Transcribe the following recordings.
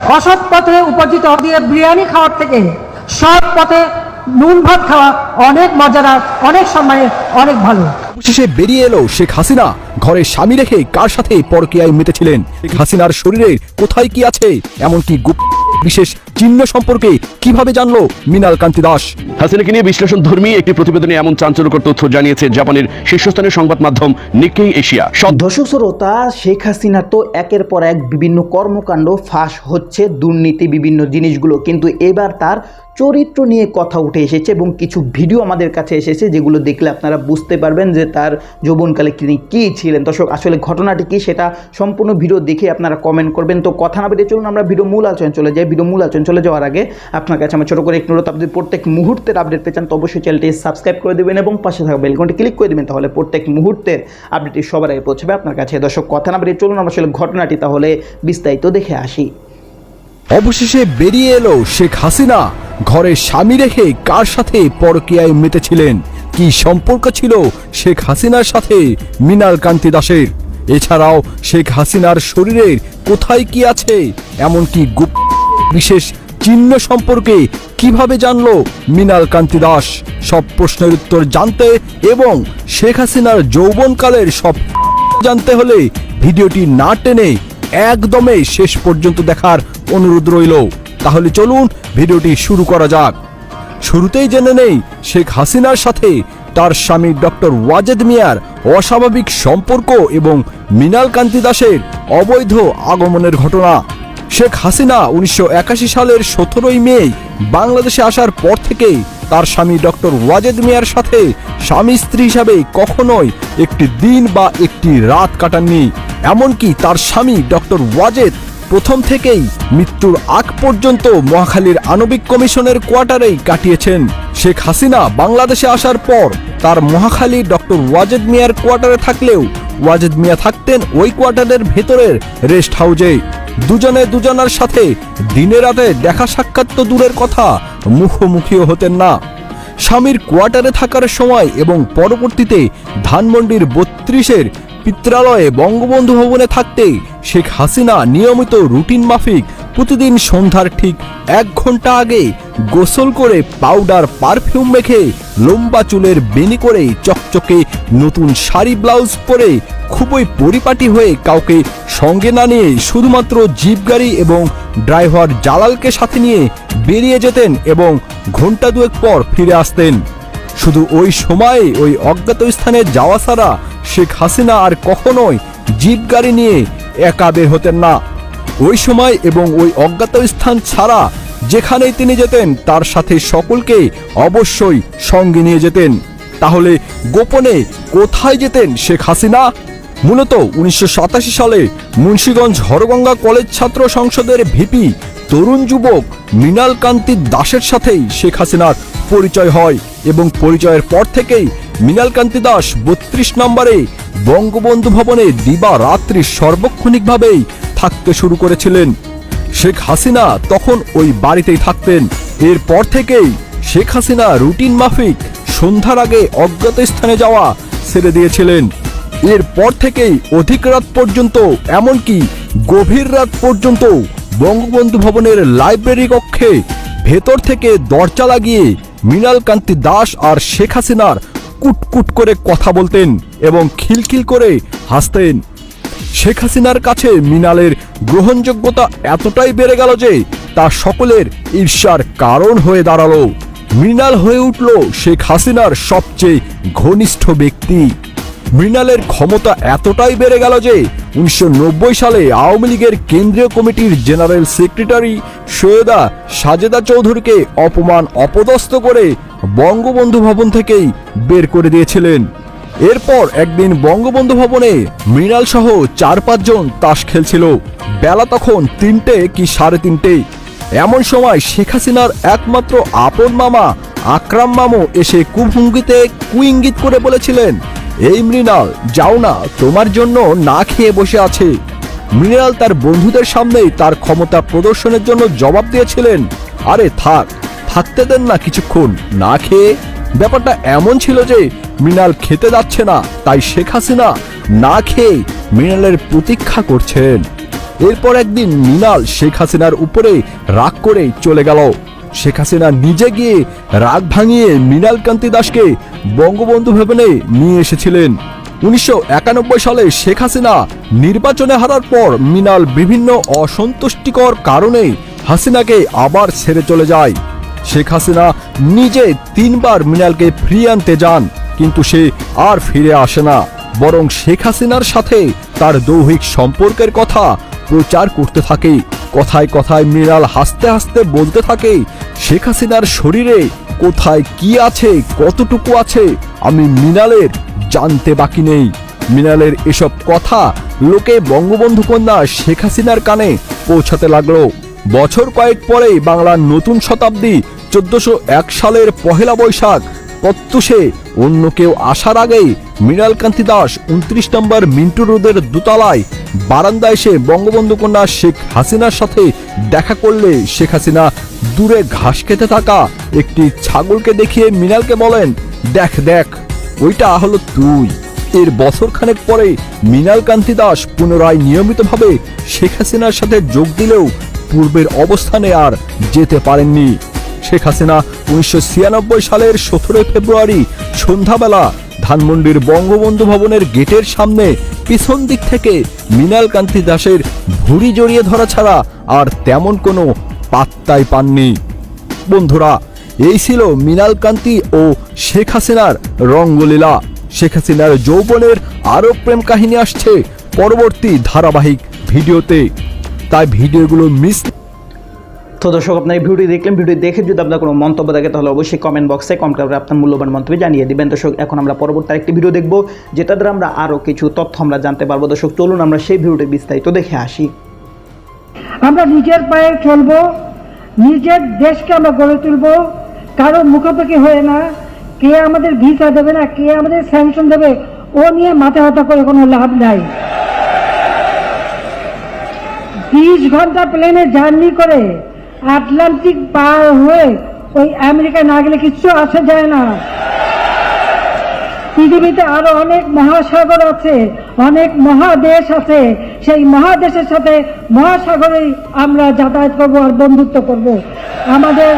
অসৎ পথে উপার্জিত দিয়ে বিরিয়ানি খাওয়ার থেকে সৎ পথে নুন ভাত খাওয়া অনেক মজাদার, অনেক সময়ে অনেক ভালো। অবশেষে বেরিয়ে এলো শেখ হাসিনা। ঘরে স্বামী রেখে কার সাথে পরকিয়ায় মেতেছিলেন? শেখ হাসিনার শরীরে কোথায় কি আছে? এমনকি গুপ্ত বিশেষ চিহ্ন সম্পর্কে কীভাবে জানলো মৃণাল কান্তি দাস? হাসিনাকে নিয়ে বিশ্লেষণ ধর্মী একটি প্রতিবেদনে এমন চাঞ্চল্যকর তথ্য জানিয়েছে জাপানের শীর্ষস্থানীয় সংবাদ মাধ্যম নিকেই এশিয়া। দর্শক শ্রোতা শেখ হাসিনার তো একের পর এক বিভিন্ন কর্মকাণ্ড ফাঁস হচ্ছে দুর্নীতি বিভিন্ন জিনিসগুলো কিন্তু এবার তার চরিত্র নিয়ে কথা উঠে এসেছে এবং কিছু ভিডিও আমাদের কাছে এসেছে যেগুলো দেখলে আপনারা বুঝতে পারবেন যে তার যৌবনকালে তিনি কী ছিলেন। দর্শক, আসলে ঘটনাটি কী সেটা সম্পূর্ণ ভিডিও দেখে আপনারা কমেন্ট করবেন। তো কথা না বেরিয়ে চলুন, আমরা ভিডিও মূল আলোচনা চলে যাই। ভিডিও মূল আলোচনা চলে যাওয়ার আগে আপনার কাছে আমার ছোটো করে একটু আপনি প্রত্যেক মুহূর্তের আপডেট পেয়েছেন তো অবশ্যই চ্যানেলটি সাবস্ক্রাইব করে দেবেন এবং পাশে থাকা বেলকনটি ক্লিক করে দেবেন, তাহলে প্রত্যেক মুহূর্তের আপডেটটি সবার আগে পৌঁছাবে আপনার কাছে। দর্শক, কথা না বেরিয়ে চলুন, আমরা আসলে ঘটনাটি তাহলে বিস্তারিত দেখে আসি। অবশেষে বেরিয়ে এলো শেখ হাসিনা। ঘরে স্বামী রেখে কার সাথে পরকীয়ায় মেতেছিলেন? কি সম্পর্ক ছিল শেখ হাসিনার সাথে মৃণাল কান্তি দাসের? এছাড়াও শেখ হাসিনার শরীরের কোথায় কি আছে? এমনকি গুপ্ত বিশেষ চিহ্ন সম্পর্কে কীভাবে জানল মৃণাল কান্তি দাস? সব প্রশ্নের উত্তর জানতে এবং শেখ হাসিনার যৌবনকালের সব জানতে হলে ভিডিওটি না টেনে একদমে শেষ পর্যন্ত দেখার অনুরোধ রইল। তাহলে চলুন ভিডিওটি শুরু করা যাক। শুরুতেই জেনে নেই, শেখ হাসিনার সাথে তার স্বামী ডক্টর ওয়াজেদ মিয়ার অস্বাভাবিক সম্পর্ক এবং মৃণাল কান্তি দাসের অবৈধ আগমনের ঘটনা। শেখ হাসিনা উনিশশো সালের সতেরোই মে বাংলাদেশে আসার পর থেকেই তার স্বামী ডক্টর ওয়াজেদ মিয়ার সাথে স্বামী স্ত্রী হিসাবে কখনোই একটি দিন বা একটি রাত কাটাননি। এমনকি তার স্বামী ডক্টর ওয়াজেদ প্রথম থেকেই মৃত্যুর আগ পর্যন্ত মহাখালীর আণবিক কমিশনের কোয়ার্টারেই কাটিয়েছেন শেখ হাসিনা বাংলাদেশে আসার পর তার মহাখালী ডক্টর ওয়াজেদ মিয়ার কোয়ার্টারে থাকলেও ওয়াজেদ মিয়া থাকতেন ওই কোয়ার্টারের ভেতরের রেস্ট হাউজে। দুজনে দুজনার সাথে দিনে রাতে দেখা সাক্ষাৎ তো দূরের কথা, মুখোমুখিও হতেন না। স্বামীর কোয়ার্টারে থাকার সময় এবং পরবর্তীতে ধানমন্ডির বত্রিশের পিত্রালয়ে বঙ্গবন্ধু ভবনে থাকতে শেখ হাসিনা নিয়মিত রুটিন মাফিক প্রতিদিন সন্ধ্যার ঠিক এক ঘণ্টা আগে গোসল করে পাউডার পারফিউম মেখে লম্বা চুলের বেনি করে চকচকে নতুন শাড়ি, ব্লাউজ পরে খুবই পরিপাটি হয়ে কাউকে সঙ্গে না নিয়ে শুধুমাত্র জিপ গাড়ি এবং ড্রাইভার জালালকে সাথে নিয়ে বেরিয়ে যেতেন এবং ঘণ্টা দুয়েক পর ফিরে আসতেন। শুধু ওই সময়ে ওই অজ্ঞাত স্থানে যাওয়া ছাড়া শেখ হাসিনা আর কখনোই জিপ গাড়ি নিয়ে একা বের হতেন না। ওই সময় এবং ওই অজ্ঞাত স্থান ছাড়া যেখানেই তিনি যেতেন, তার সাথে সকলকে অবশ্যই সঙ্গে নিয়ে যেতেন। তাহলে গোপনে কোথায় যেতেন শেখ হাসিনা? মূলত উনিশশো সাতাশি সালে মুন্সীগঞ্জ হরগঙ্গা কলেজ ছাত্র সংসদের ভিপি তরুণ যুবক মৃণাল কান্তি দাসের সাথেই শেখ হাসিনার পরিচয় হয় এবং পরিচয়ের পর থেকেই মৃণাল কান্তি দাস বত্রিশ নম্বরে বঙ্গবন্ধু ভবনে দিবা রাত্রি সর্বক্ষণিকভাবেই থাকতে শুরু করেছিলেন। শেখ হাসিনা তখন ওই বাড়িতেই থাকতেন। এরপর থেকেই শেখ হাসিনা রুটিন মাফিক সন্ধ্যার আগে অজ্ঞাত স্থানে যাওয়া ছেড়ে দিয়েছিলেন। এরপর থেকেই অধিক রাত পর্যন্ত, এমনকি গভীর রাত পর্যন্ত বঙ্গবন্ধু ভবনের লাইব্রেরি কক্ষে ভেতর থেকে দরজা লাগিয়ে মৃণালকান্তি দাস আর শেখ হাসিনার কুটকুট করে কথা বলতেন এবং খিলখিল করে হাসতেন। শেখ হাসিনার কাছে মিনালের গ্রহণযোগ্যতা এতটাই বেড়ে গেল যে তা সকলের ঈর্ষার কারণ হয়ে দাঁড়াল। মৃণাল হয়ে উঠল শেখ হাসিনার সবচেয়ে ঘনিষ্ঠ ব্যক্তি। মৃণালের ক্ষমতা এতটাই বেড়ে গেল যে উনিশশো নব্বই সালে আওয়ামী লীগের কেন্দ্রীয় কমিটির জেনারেল সেক্রেটারি সৈয়দা সাজেদা চৌধুরীকে অপমান অপদস্থ করে বঙ্গবন্ধু ভবন থেকেই বের করে দিয়েছিলেন। এরপর একদিন বঙ্গবন্ধু ভবনে মৃণাল সহ চার পাঁচজন তাস খেলছিল। বেলা তখন তিনটে কি সাড়ে তিনটে। এমন সময় শেখ হাসিনার একমাত্র আপন মামা আকরাম মামু এসে কুভঙ্গিতে কুইঙ্গিত করে বলেছিলেন এই মৃণাল, যাও না, তোমার জন্য না খেয়ে বসে আছে। মৃণাল তার বন্ধুদের সামনেই তার ক্ষমতা প্রদর্শনের জন্য জবাব দিয়েছিলেন। আরে থাক, থাকতে দেন না কিছুক্ষণ, না খেয়ে। ব্যাপারটা এমন ছিল যে মৃণাল খেতে যাচ্ছে না, তাই শেখ হাসিনা না খেয়ে মৃণালের প্রতীক্ষা করছেন। এরপর একদিন মৃণাল শেখ হাসিনার উপরে রাগ করে চলে গেল। শেখ হাসিনা নিজে গিয়ে রাগ ভাঙিয়ে মিনাল কান্তি দাসকে বঙ্গবন্ধু ভবনে নিয়ে এসেছিলেন। উনিশশো একানব্বই সালে শেখ হাসিনা নির্বাচনে হারার পর মিনাল বিভিন্ন অসন্তুষ্টিকর কারণে হাসিনাকে আবার ছেড়ে চলে যায়। শেখ হাসিনা নিজে তিনবার মিনালকে ফিরিয়ে আনতে যান, কিন্তু সে আর ফিরে আসে না। বরং শেখ হাসিনার সাথে তার দৈহিক সম্পর্কের কথা প্রচার করতে থাকে। কথায় কথায় মৃণাল হাসতে হাসতে বলতে থাকে, শেখ হাসিনার শরীরে কোথায় কি আছে, কতটুকু আছে, আমি মৃণালের জানতে বাকি নেই। মৃণালের এসব কথা লোকে বঙ্গবন্ধু কন্যা শেখ হাসিনার কানে পৌঁছাতে লাগল। বছর কয়েক পরেই বাংলার নতুন শতাব্দী চোদ্দশো এক সালের পহেলা বৈশাখ, প্রত্যুষে অন্য কেউ আসার আগেই মৃণালকান্তি দাস উনত্রিশ নম্বর মিন্টু রোডের দোতলায় বারান্দায় এসে বঙ্গবন্ধু কন্যা শেখ হাসিনার সাথে দেখা করলে শেখ হাসিনা দূরে ঘাস খেতে থাকা একটি ছাগলকে দেখিয়ে মৃণালকে বলেন, দেখ দেখ, ওইটা হলো তুই। এর বছর খানেক পরে মৃণাল কান্তি দাস পুনরায় নিয়মিতভাবে শেখ হাসিনার সাথে যোগ দিলেও পূর্বের অবস্থানে আর যেতে পারেননি। শেখ হাসিনা উনিশশো ছিয়ানব্বই সালের সতেরোই ফেব্রুয়ারি সন্ধ্যাবেলা ধানমন্ডির বঙ্গবন্ধু ভবনের গেটের সামনে, পিছন দিক থেকে মৃণাল কান্তি দাসের ভুড়ি জড়িয়ে ধরা ছাড়া আর তেমন কোনো পাত্তাই পাননি। বন্ধুরা, এই ছিল মৃণাল কান্তি ও শেখ হাসিনার রঙ্গলীলা। শেখ হাসিনার যৌবনের আরও প্রেম কাহিনী আসছে পরবর্তী ধারাবাহিক ভিডিওতে। তাই ভিডিওগুলো মিস তো দর্শক, আপনার এই ভিডিওটি দেখলেন ভিডিও দেখে যদি আপনার কোনো মন্তব্য থাকে, তাহলে অবশ্যই কমেন্ট বক্সে কমেন্ট করে আপনার মূল্যবান মন্তব্য জানিয়ে দিবেন। দর্শক, এখন আমরা পরবর্তী একটি ভিডিও দেখব যেটা দ্বারা আমরা আরও কিছু তথ্য আমরা জানতে পারব। দর্শক, চলুন আমরা সেই ভিডিওটি বিস্তারিত দেখে আসি। আমরা নিজের পায়ে চলবো, নিজের দেশকে আমরা গড়ে তুলবো, কারও মুখোমুখি হয়ে না, কে আমাদের ভিসা দেবে না, কে আমাদের স্যাংশন দেবে, ও নিয়ে মাথা ব্যথা করে কোনো লাভ নাই। বিশ ঘণ্টা প্লেনে জার্নি করে আটলান্টিক পার হয়ে ওই আমেরিকা না গেলে কিচ্ছু আসা যায় না। পৃথিবীতে আরও অনেক মহাসাগর আছে, অনেক মহাদেশ আছে। সেই মহাদেশের সাথে মহাসাগরেই আমরা যাতায়াত করব আর বন্ধুত্ব করব। আমাদের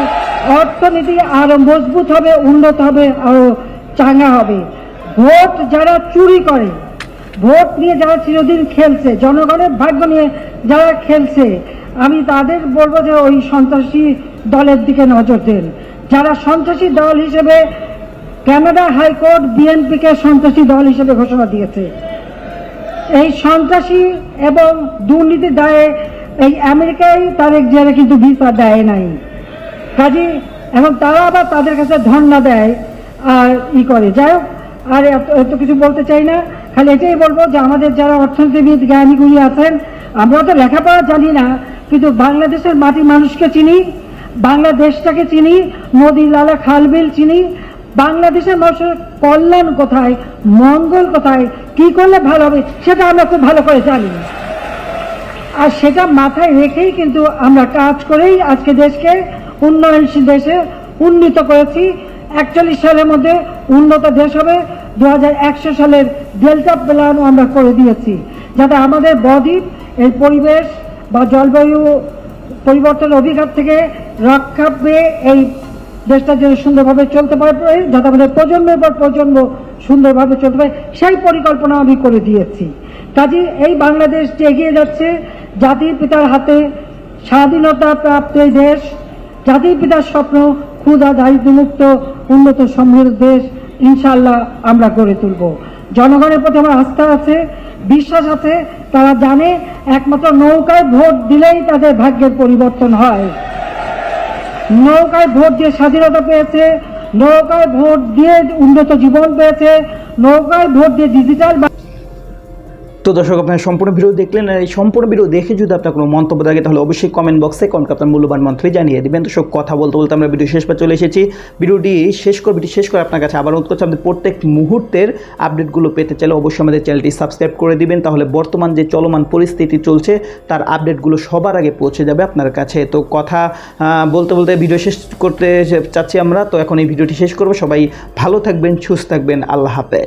অর্থনীতি আরও মজবুত হবে, উন্নত হবে আরও চাঙ্গা হবে। ভোট যারা চুরি করে, ভোট নিয়ে যারা চিরদিন খেলছে, জনগণের ভাগ্য নিয়ে যারা খেলছে আমি তাদের বলব যে ওই সন্ত্রাসী দলের দিকে নজর দেন। যারা সন্ত্রাসী দল হিসেবে কানাডা হাইকোর্ট বিএনপিকে সন্ত্রাসী দল হিসেবে ঘোষণা দিয়েছে। এই সন্ত্রাসী এবং দুর্নীতির দায়ে এই আমেরিকায় তারেক জিয়ারে কিন্তু ভিসা দেয় নাই। কাজী এবং তারা আবার তাদের কাছে ধর্ণা দেয় আর ই করে। যাই হোক, আর এত কিছু বলতে চাই না। খালি এটাই বলব যে আমাদের যারা অর্থনীতিবিদ জ্ঞানীগুলি আছেন, আমরা তো লেখাপড়া জানি না। কিন্তু বাংলাদেশের মাটি মানুষকে চিনি, বাংলাদেশটাকে চিনি, নদী, নালা খালবিল চিনি। বাংলাদেশের মানুষের কল্যাণ কোথায়, মঙ্গল কোথায়, কি করলে ভালো হবে, সেটা আমরা খুব ভালো করে জানি। আর সেটা মাথায় রেখেই কিন্তু আমরা কাজ করেই আজকে দেশকে উন্নয়নশীল দেশে উন্নীত করেছি। একচল্লিশ সালের মধ্যে উন্নত দেশ হবে। দু হাজার একশো সালের ডেল্টা প্ল্যানও আমরা করে দিয়েছি। যাতে আমাদের বদ্বীপ, এর পরিবেশ বা জলবায়ু পরিবর্তনের অধিকার থেকে রক্ষা পেয়ে এই দেশটা যেন সুন্দরভাবে চলতে পারে যাতে আমাদের প্রজন্মের পর প্রজন্ম সুন্দরভাবে চলতে পারে, সেই পরিকল্পনা আমি করে দিয়েছি। কাজে এই বাংলাদেশ যে এগিয়ে যাচ্ছে জাতির পিতার হাতে স্বাধীনতা প্রাপ্ত এই দেশ জাতির পিতার স্বপ্ন ক্ষুধা দারিদ্র্যমুক্ত উন্নত সমৃদ্ধ দেশ ইনশাল্লাহ আমরা গড়ে তুলব। জনগণের প্রতি আমার আস্থা আছে বিশ্বাস আছে, তারা জানে, একমাত্র নৌকায় ভোট দিলেই তাদের ভাগ্যের পরিবর্তন হয়। নৌকায় ভোট দিয়ে স্বাধীনতা পেয়েছে, নৌকায় ভোট দিয়ে উন্নত জীবন পেয়েছে, নৌকায় ভোট দিয়ে ডিজিটাল তো দর্শক, আপনার সম্পূর্ণ ভিডিও দেখলেন আর এই সম্পূর্ণ ভিডিও দেখে যদি আপনার কোনো মন্তব্য থাকে, তাহলে অবশ্যই কমেন্ট বক্সে কমেন্ট আপনার মূল্যবান মন্তব্য জানিয়ে দেবেন। দর্শক, কথা বলতে বলতে আমরা ভিডিও শেষ পর চলে এসেছি। ভিডিওটি শেষ করে, ভিডিও শেষ করে আপনার কাছে আবার অনুরোধ করছি, আমাদের প্রত্যেক মুহূর্তের আপডেটগুলো পেতে চাইলে অবশ্যই আমাদের চ্যানেলটি সাবস্ক্রাইব করে দিবেন। তাহলে বর্তমান যে চলমান পরিস্থিতি চলছে, তার আপডেটগুলো সবার আগে পৌঁছে যাবে আপনার কাছে। তো কথা বলতে বলতে ভিডিও শেষ করতে চাচ্ছি আমরা। তো এখন এই ভিডিওটি শেষ করব। সবাই ভালো থাকবেন, সুস্থ থাকবেন। আল্লাহ হাফেজ।